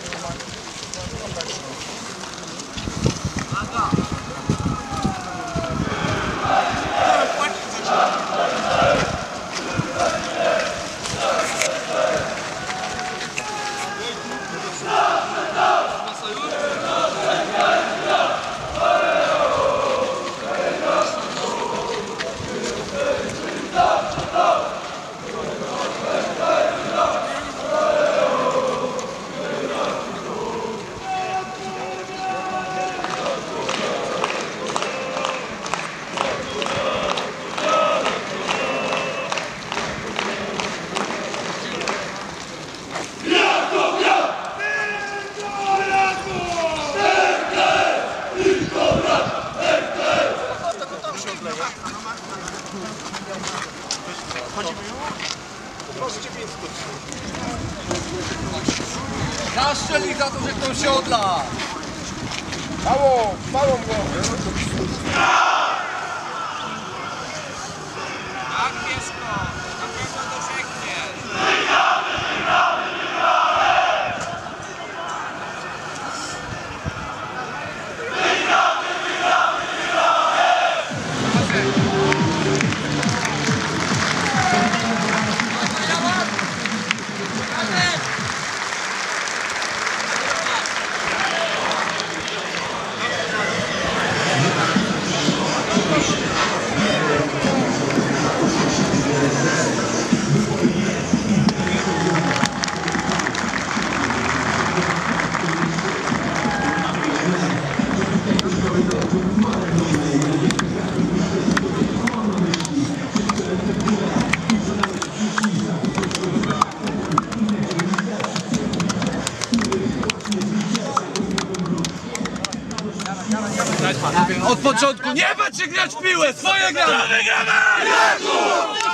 Thank you. Chodzimy już? Proszę cię Zaszczeli za to, że ktoś się odla! Mało, mało głowę! Tak, Od początku nie bać się grać w piłę, swoje gramy! Pożyczysz